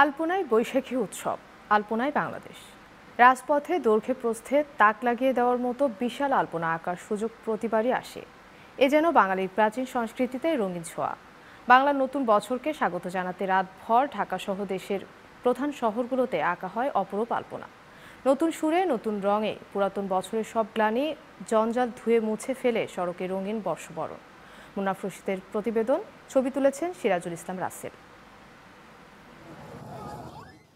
আলপনায় বৈশাখী উৎসব, আলপনায় বাংলাদেশ। রাজপথে দৈর্ঘ্যে প্রস্থে তাক লাগিয়ে দেওয়ার মতো বিশাল আলপনা আঁকার সুযোগ প্রতিবারই আসে। এ যেন বাঙালির প্রাচীন সংস্কৃতিতে রঙিন ছোঁয়া। বাংলার নতুন বছরকে স্বাগত জানাতে রাতভর ঢাকাসহ দেশের প্রধান শহরগুলোতে আঁকা হয় অপরূপ আলপনা। নতুন সুরে, নতুন রঙে পুরাতন বছরের সব গ্লানি জঞ্জাল ধুয়ে মুছে ফেলে সড়কে রঙিন বর্ষবরণ। মুনাফ রশিদের প্রতিবেদন, ছবি তুলেছেন সিরাজুল ইসলাম রাসেল।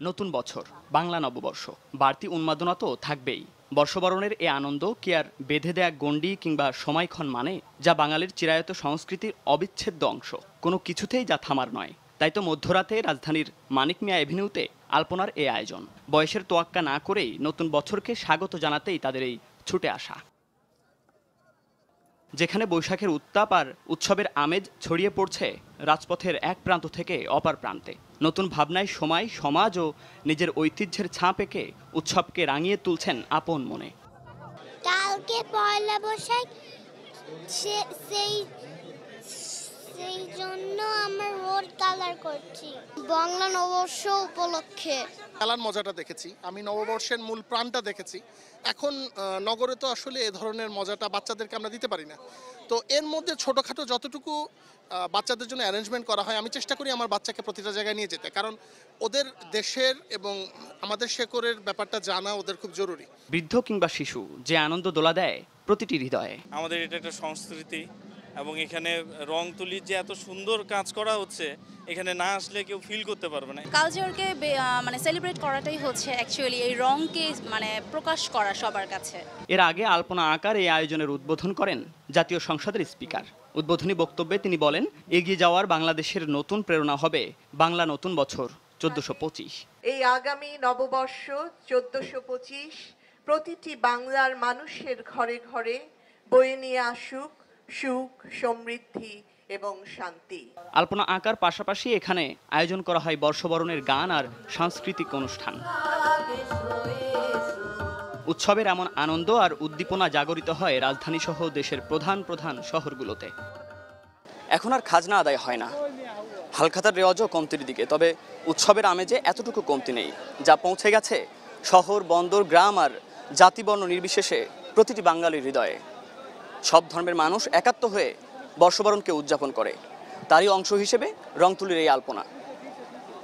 নতুন বছর, বাংলা নববর্ষ। বাড়তি উন্মাদনা তো থাকবেই। বর্ষবরণের এ আনন্দ কি আর বেঁধে দেয়া গণ্ডি কিংবা সময়ক্ষণ মানে যা বাঙালির চিরায়ত সংস্কৃতির অবিচ্ছেদ্য অংশ। কোনো কিছুতেই যা থামার নয়। তাই তো মধ্যরাতে রাজধানীর মানিক মিয়া এভিনিউতে আলপনার এ আয়োজন। বয়সের তোয়াক্কা না করেই নতুন বছরকে স্বাগত জানাতেই তাদের এই ছুটে আসা। যেখানে বৈশাখের উত্তাপ আর উৎসবের আমেজ ছড়িয়ে পড়ছে রাজপথের এক প্রান্ত থেকে অপার প্রান্তে। নতুন ভাবনায় সময়, সমাজ ও নিজের ঐতিহ্যের ছাপ এঁকে উৎসবকে রাঙিয়ে তুলছেন আপন মনে। কালকে পয়লা বৈশাখ সেই সেই জন্য আমরা রোড কালার করছি। বাংলা নববর্ষ উপলক্ষে। খেলার মজাটা দেখেছি। আমি নববর্ষের মূল প্রাণটা দেখেছি। এখন নগরে তো আসলে এ ধরনের মজাটা বাচ্চাদেরকে আমরা দিতে পারি না। তো এর মধ্যে ছোটোখাটো যতটুকু বাচ্চাদের জন্য অ্যারেঞ্জমেন্ট করা হয় আমি চেষ্টা করি আমার বাচ্চাকে প্রতিটা জায়গায় নিয়ে যেতে। কারণ ওদের দেশের এবং আমাদের শেকরের ব্যাপারটা জানা ওদের খুব জরুরি। বৃদ্ধ কিংবা শিশু যে আনন্দ দোলা দেয় প্রতিটি হৃদয়ে। আমাদের এটা একটা সংস্কৃতি। এবং এখানে রং তুলির যে এত সুন্দর কাজ করা হচ্ছে এখানে না আসলে কেউ ফিল করতে পারবে না। কালচারকে মানে সেলিব্রেট করাটাই হচ্ছে অ্যাকচুয়ালি এই রংকে মানে প্রকাশ করা সবার কাছে। এর আগে আলপনা আকার এই আয়োজনের উদ্বোধন করেন জাতীয় সংসদের স্পিকার। উদ্বোধনী বক্তব্যে তিনি বলেন এগিয়ে যাওয়ার বাংলাদেশের নতুন প্রেরণা হবে বাংলা নতুন বছর চোদ্দশো পঁচিশ। এই আগামী নববর্ষ চোদ্দশো পঁচিশ প্রতিটি বাংলার মানুষের ঘরে ঘরে বয়ে নিয়ে আসুক। সুখ, সমৃদ্ধি এবং শান্তি। আলপনা আঁকার পাশাপাশি এখানে আয়োজন করা হয় বর্ষবরণের গান আর সাংস্কৃতিক অনুষ্ঠান। উৎসবের এমন আনন্দ আর উদ্দীপনা জাগরিত হয় রাজধানী সহ দেশের প্রধান প্রধান শহরগুলোতে। এখন আর খাজনা আদায় হয় না। হালখাতার রেওয়াজও কমতির দিকে, তবে উৎসবের আমেজে এতটুকু কমতি নেই। যা পৌঁছে গেছে শহর, বন্দর, গ্রাম আর জাতিবর্ণ নির্বিশেষে প্রতিটি বাঙালির হৃদয়ে। সব ধর্মের মানুষ একাত্ম হয়ে বর্ষবরণকে উদযাপন করে। তারই অংশ হিসেবে রংতুলির এই আলপনা।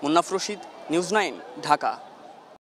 Munnaf Rashid, news nine, Dhaka.